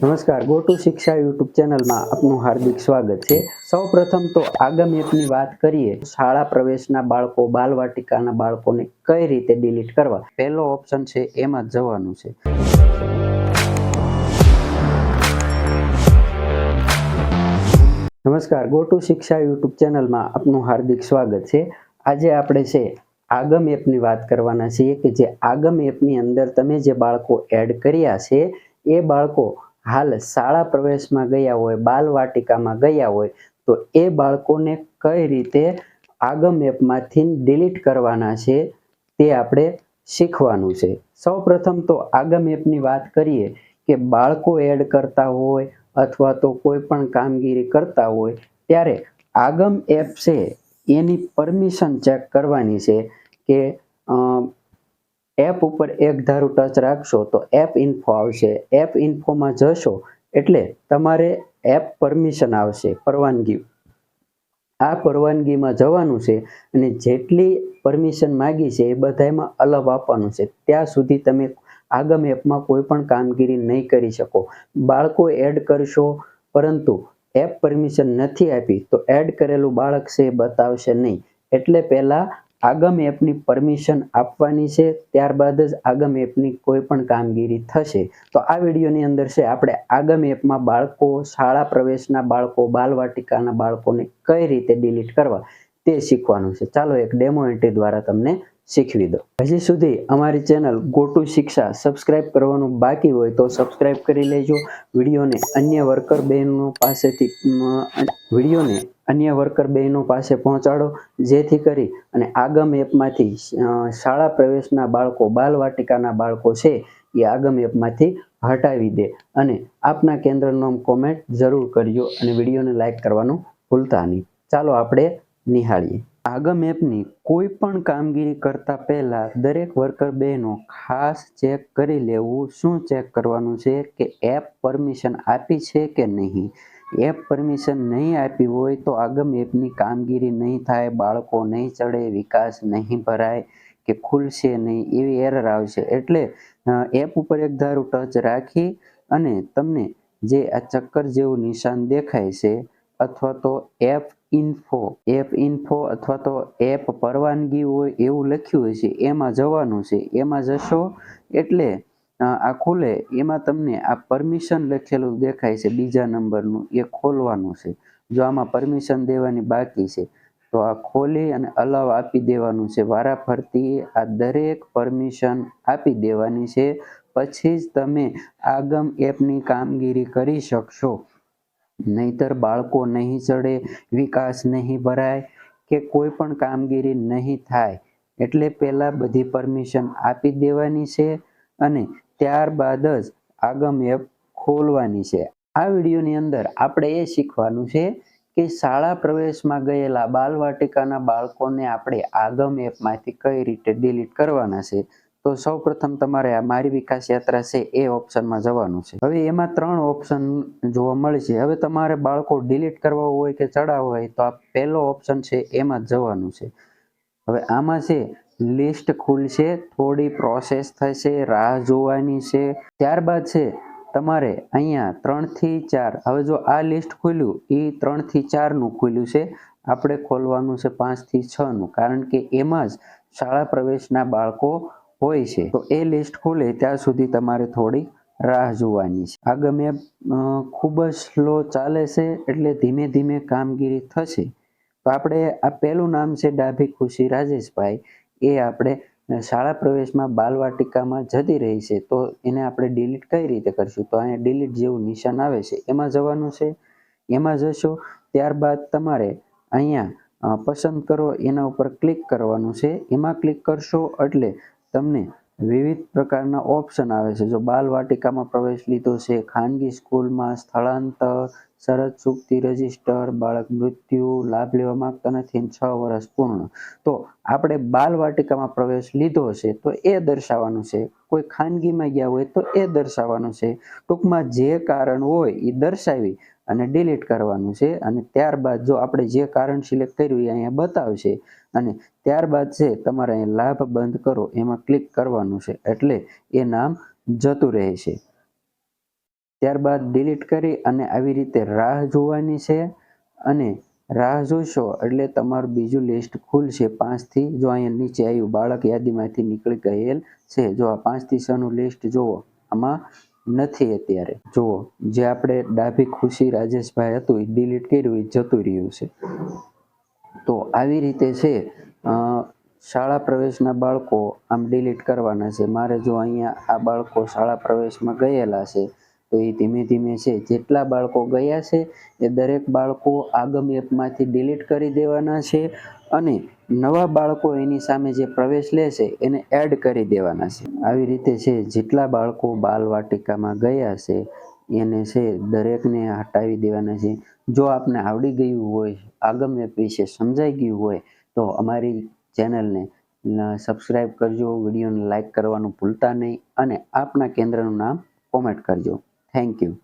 નમસ્કાર go to શિક્ષા YouTube ચેનલમાં આપનું હાર્દિક સ્વાગત છે. સૌ પ્રથમ તો આગમ એપની વાત કરીએ શાળા પ્રવેશના બાળકો, બાલવાટિકાના બાળકોને કઈ રીતે ડિલીટ કરવા? પહેલો ઓપ્શન છે, એમાં જવાનું છે. નમસ્કાર ગો ટુ શિક્ષા યુટ્યુબ ચેનલમાં આપનું હાર્દિક સ્વાગત છે. આજે આપણે છે આગમ એપની વાત કરવાના છીએ કે જે આગમ એપની અંદર તમે જે બાળકો એડ કર્યા છે, એ બાળકો હાલ શાળા પ્રવેશમાં ગયા હોય બાલવાટિકામાં ગયા હોય, તો એ બાળકોને કઈ રીતે આગમ એપમાંથી ડિલીટ કરવાના છે તે આપણે શીખવાનું છે. સૌપ્રથમ તો આગમ એપની વાત કરીએ કે બાળકો એડ કરતા હોય અથવા તો કોઈ પણ કામગીરી કરતા હોય, ત્યારે આગમ એપ છે એની પરમિશન ચેક કરવાની છે કે એપ ઉપર એક ધારું ટચ રાખશો તો એપ ઇન્ફો આવશે. એપ ઇન્ફોમાં જશો એટલે તમારે એપ પરમિશન આવશે, પરવાનગી. આ પરવાનગીમાં જવાનું છે અને જેટલી પરમિશન માગી છે એ બધામાં અલગ આપવાનું છે. ત્યાં સુધી તમે આગમ એપમાં કોઈ પણ કામગીરી નહીં કરી શકો. બાળકો એડ કરશો, પરંતુ એપ પરમિશન નથી આપી તો એડ કરેલું બાળક છે એ બતાવશે નહીં. એટલે પહેલાં આગમ એપની પરમિશન આપવાની છે, ત્યારબાદ જ આગમ એપની કોઈ પણ કામગીરી થશે. તો આ વિડીયોની અંદર છે, આપણે આગમ એપમાં બાળકો શાળા પ્રવેશના બાળકો, બાલવાટિકાના બાળકોને કઈ રીતે ડિલીટ કરવા તે શીખવાનું છે. ચાલો એક ડેમો એન્ટ્રી દ્વારા તમને શીખવી દો હજી સુધી અમારી ચેનલ ગોટુ શિક્ષા સબસ્ક્રાઇબ કરવાનું બાકી હોય તો સબસ્ક્રાઇબ કરી લેજો. વિડીયોને અન્ય વર્કર બહેનો પાસેથી વિડીયોને અન્ય વર્કર બહેનો પાસે પહોંચાડો. જેથી કરી અને આગમ એપમાંથી શાળા પ્રવેશના બાળકો બાલવાટિકાના બાળકો છે, એ આગમ એપમાંથી હટાવી દે અને આપના કેન્દ્રનો કોમેન્ટ જરૂર કરજો અને વિડીયોને લાઇક કરવાનું ભૂલતા નહીં. ચાલો આપણે નિહાળીએ. આગમ એપની કોઈ પણ કામગીરી કરતા પહેલા દરેક વર્કર બહેનો ખાસ ચેક કરી લેવું શું ચેક કરવાનું છે કે એપ પરમિશન આપી છે કે નહીં. એપ પરમિશન નહીં આપી હોય તો આગમ એપની કામગીરી નહીં થાય, બાળકો નહીં ચડે, વિકાસ નહીં ભરાય કે ખુલશે નહીં એવી એરર આવશે. એટલે એપ ઉપર એક ધારું ટચ રાખી અને તમને જે આ ચક્કર જેવું નિશાન દેખાય છે અથવા તો એપ ઇન્ફો એપ ઇન્ફો અથવા તો એપ પરવાનગી હોય એવું લખ્યું હોય છે, એમાં જવાનું છે. એમાં જશો એટલે આ ખુલે. એમાં તમને આ પરમિશન લખેલું દેખાય છે બીજા નંબરનું. એ ખોલવાનું છે. જો આમાં પરમિશન દેવાની બાકી છે, તો આ ખોલી અને અલાવ આપી દેવાનું છે. વારાફરતી આ દરેક પરમિશન આપી દેવાની છે. પછી જ તમે આગમ એપની કામગીરી કરી શકશો. નહીતર બાળકો નહીં ચડે, વિકાસ નહીં ભરાય કે કોઈ પણ કામગીરી નહીં થાય. એટલે પહેલાં બધી પરમિશન આપી દેવાની છે અને ત્યારબાદ જ આગમ એપ ખોલવાની છે. આ વિડીયોની અંદર આપણે એ શીખવાનું છે કે શાળા પ્રવેશમાં ગયેલા બાલવાટિકાના બાળકોને આપણે આગમ એપમાંથી કઈ રીતે ડિલીટ કરવાના છે. તો સૌપ્રથમ તમારે આ મારી વિકાસ યાત્રા છે એ ઓપ્શનમાં જવાનું છે. હવે એમાં ત્રણ ઓપ્શન જોવા મળે છે હવે તમારે બાળકો ડિલીટ કરવા હોય કે ચડાવવા હોય તો આ પહેલો ઓપ્શન છે એમાં જવાનું છે. હવે આમાં છે, લિસ્ટ ખુલશે, થોડી પ્રોસેસ થશે, રાહ જોવાની છે. ત્યારબાદ છે, તમારે અહીંયા ત્રણથી ચાર, હવે જો આ લિસ્ટ ખુલ્યું એ ત્રણથી ચારનું ખુલ્યું છે, આપણે ખોલવાનું છે પાંચથી છનું, કારણ કે એમાં જ શાળા પ્રવેશના બાળકો હોય છે, તો એ લિસ્ટ ખુલે ત્યાં સુધી તમારે થોડી રાહ જોવાની છે. આ ગમે ખૂબ જ સ્લો ચાલે છે એટલે ધીમે ધીમે કામગીરી થશે. તો આપણે આ પહેલું નામ છે ડાભી ખુશી રાજેશભાઈ. એ આપણે શાળા પ્રવેશમાં બાલવાટિકામાં જતી રહી છે, તો એને આપણે ડિલીટ કઈ રીતે કરશું? તો અહીંયા ડિલીટ જેવું નિશાન આવે છે. એમાં જવાનું છે, એમાં જશો, ત્યારબાદ તમારે અહીંયા પસંદ કરો, એના ઉપર ક્લિક કરવાનું છે. એમાં ક્લિક કરશો એટલે તમને વિવિધ પ્રકારના ઓપ્શન આવે છે. જો બાલવાટિકામાં પ્રવેશ લીધો છે, ખાનગી સ્કૂલમાં સ્થળાંતર શરત ચૂકતી રજિસ્ટર, બાળક મૃત્યુ, લાભ લેવા માંગતા નથી છ વર્ષ પૂર્ણ. તો આપણે બાલવાટિકામાં પ્રવેશ લીધો છે તો એ દર્શાવવાનું છે. કોઈ ખાનગીમાં ગયા હોય તો એ દર્શાવવાનું છે. ટૂંકમાં જે કારણ હોય એ દર્શાવી અને ડિલીટ કરવાનું છે. અને ત્યારબાદ જો આપણે જે કારણ સિલેક્ટ કર્યું એ અહીંયા બતાવશે. અને ત્યારબાદ છે, તમારે અહીં લાભ બંધ કરો. એમાં ક્લિક કરવાનું છે. એટલે એ નામ જતું રહે છે. ત્યારબાદ ડિલીટ કરી અને આવી રીતે રાહ જોવાની છે. અને રાહ જોશો એટલે તમારું બીજું લિસ્ટ ખુલશે પાંચથી. જો અહીંયા નીચે આવ્યું બાળક યાદીમાંથી નીકળી ગયેલ છે, જો આ પાંચથી છનું લિસ્ટ જુઓ આમાં નથી અત્યારે. જુઓ, જે આપણે ડાભી ખુશી રાજેશભાઈ હતું એ ડિલીટ કર્યું, એ જતું રહ્યું છે. તો આવી રીતે છે શાળા પ્રવેશના બાળકો આમ ડિલીટ કરવાના છે. મારે જો અહીંયા આ બાળકો શાળા પ્રવેશમાં ગયેલા છે, તો એ ધીમે ધીમે છે, જેટલા બાળકો ગયા છે, એ દરેક બાળકો આગમ એપમાંથી ડિલીટ કરી દેવાના છે અને નવા બાળકો એની સામે જે પ્રવેશ લેશે એને એડ કરી દેવાના છે. આવી રીતે છે, જેટલા બાળકો બાલવાટિકામાં ગયા છે, એને છે, દરેકને હટાવી દેવાના છે. જો આપને આવડી ગયું હોય આગમ્ય વિશે સમજાઈ ગયું હોય, તો અમારી ચેનલને સબસ્ક્રાઈબ કરજો, વિડીયોને લાઈક કરવાનું ભૂલતા નહીં, અને આપના કેન્દ્રનું નામ કોમેન્ટ કરજો. Thank you